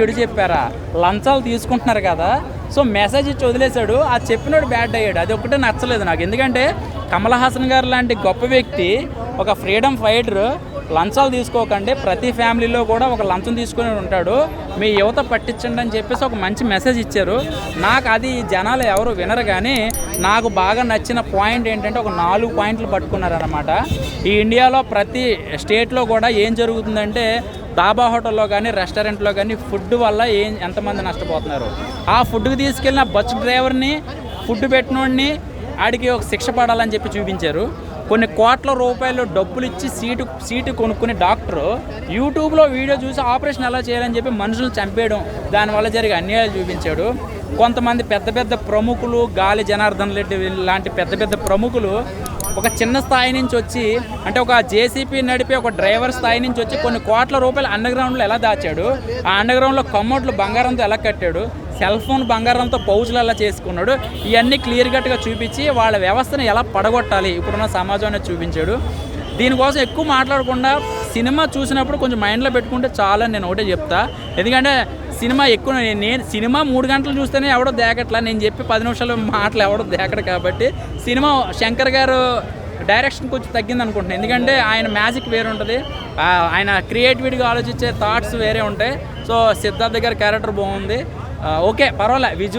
చెడు చెప్పారా? లంచాలు తీసుకుంటున్నారు కదా. సో మెసేజ్ ఇచ్చి వదిలేశాడు. ఆ చెప్పినోడు బ్యాడ్ అయ్యాడు. అది ఒకటే నచ్చలేదు నాకు. ఎందుకంటే కమల్ హాసన్ గారు లాంటి గొప్ప వ్యక్తి ఒక ఫ్రీడమ్ ఫైటర్ లంచాలు తీసుకోకండి. ప్రతి ఫ్యామిలీలో కూడా ఒక లంచం తీసుకుని ఉంటాడు. మీ యువత పట్టించండి అని చెప్పేసి ఒక మంచి మెసేజ్ ఇచ్చారు. నాకు అది జనాలు ఎవరు వినరు కానీ నాకు బాగా నచ్చిన పాయింట్ ఏంటంటే ఒక నాలుగు పాయింట్లు పట్టుకున్నారనమాట ఈ ఇండియాలో ప్రతి స్టేట్లో కూడా ఏం జరుగుతుందంటే డాబా హోటల్లో కానీ రెస్టారెంట్లో కానీ ఫుడ్ వల్ల ఏం ఎంతమంది నష్టపోతున్నారు? ఆ ఫుడ్కి తీసుకెళ్ళిన బస్ డ్రైవర్ని ఫుడ్ పెట్టినోడిని ఆడికి ఒక శిక్ష పడాలని చెప్పి చూపించారు. కొన్ని కోట్ల రూపాయలు డబ్బులు ఇచ్చి సీటు సీటు కొనుక్కునే డాక్టరు యూట్యూబ్లో వీడియో చూసి ఆపరేషన్ ఎలా చేయాలని చెప్పి మనుషులు చంపేయడం దానివల్ల జరిగే అన్యాయాలు చూపించాడు. కొంతమంది పెద్ద పెద్ద ప్రముఖులు గాలి జనార్దన్ రెడ్డి లాంటి పెద్ద పెద్ద ప్రముఖులు ఒక చిన్న స్థాయి నుంచి వచ్చి అంటే ఒక జేసీపీ నడిపే ఒక డ్రైవర్ స్థాయి నుంచి వచ్చి కొన్ని కోట్ల రూపాయలు అండర్ గ్రౌండ్లో ఎలా దాచాడు ఆ అండర్ గ్రౌండ్లో కమ్మోట్లు బంగారంతో ఎలా కట్టాడు సెల్ ఫోన్ బంగారంతో పౌచులు చేసుకున్నాడు. ఇవన్నీ క్లియర్ కట్గా చూపించి వాళ్ళ వ్యవస్థను ఎలా పడగొట్టాలి ఇప్పుడున్న సమాజాన్ని చూపించాడు. దీనికోసం ఎక్కువ మాట్లాడకుండా సినిమా చూసినప్పుడు కొంచెం మైండ్లో పెట్టుకుంటే చాలని నేను ఒకటే చెప్తా. ఎందుకంటే సినిమా ఎక్కువ నేను సినిమా మూడు గంటలు చూస్తేనే ఎవడో దేకట్లా. నేను చెప్పి పది నిమిషాలు మాటలు ఎవడో దేకడు కాబట్టి సినిమా శంకర్ గారు డైరెక్షన్ కొంచెం తగ్గింది అనుకుంటున్నాను ఎందుకంటే ఆయన మ్యాజిక్ వేరే ఉంటుంది. ఆయన క్రియేటివిటీగా ఆలోచించే థాట్స్ వేరే ఉంటాయి. సో సిద్ధార్థ్ గారి క్యారెక్టర్ బాగుంది. ఓకే పర్వాలే విజువల్